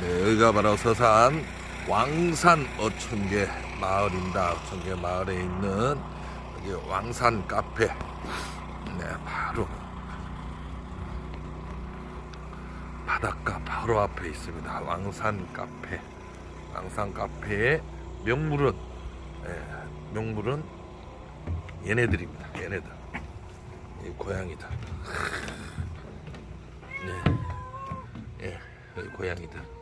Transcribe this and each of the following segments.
네, 여기가 바로 서산 왕산 어촌계 마을입니다. 어촌계 마을에 있는 여기 왕산 카페. 네, 바로 바닷가 바로 앞에 있습니다. 왕산 카페. 왕산 카페의 명물은 예, 명물은 얘네들입니다. 얘네들. 이 고양이들. 네. 예, 여기 고양이들.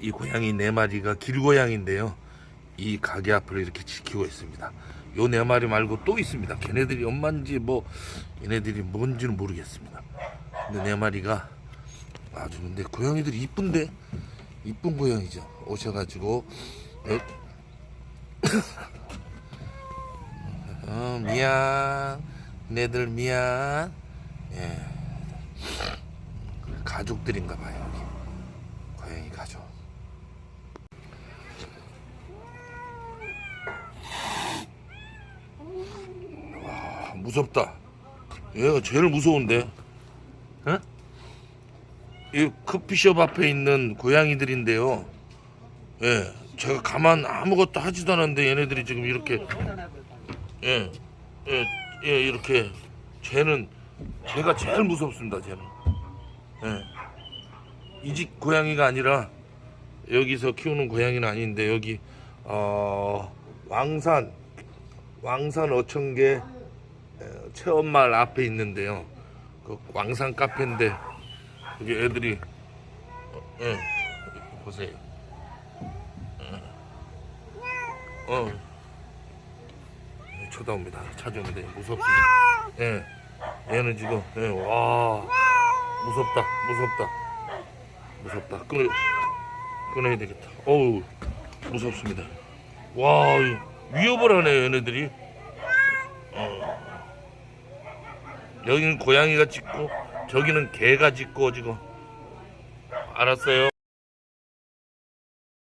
이 고양이 네 마리가 길고양인데요. 이 가게 앞을 이렇게 지키고 있습니다. 요 네 마리 말고 또 있습니다. 걔네들이 엄마인지 뭐 얘네들이 뭔지는 모르겠습니다. 근데 네 마리가 아주 근데 고양이들이 이쁜데 이쁜 고양이죠. 오셔가지고 여- 어, 미안 내들 미안 예 가족들인가 봐요 여기 고양이 가족 와 무섭다 얘가 제일 무서운데 어? 이 커피숍 앞에 있는 고양이들인데요 예 제가 가만 아무것도 하지도 않았는데 얘네들이 지금 이렇게 예, 예, 예, 이렇게 쟤는 제가 제일 무섭습니다. 쟤는. 예. 이 집 고양이가 아니라 여기서 키우는 고양이는 아닌데 여기 어 왕산 왕산 어촌계 에, 체험마을 앞에 있는데요. 그 왕산 카페인데 여기 애들이 어, 예, 보세요. 어. 어. 쳐다옵니다. 찾아옵니다. 무섭습니다. 예. 얘는 지금, 예, 와. 무섭다. 무섭다. 무섭다. 끊어, 끊어야 되겠다. 어우, 무섭습니다. 와, 이 위협을 하네, 얘네들이. 어. 여기는 고양이가 짖고, 저기는 개가 짖고, 지금. 알았어요.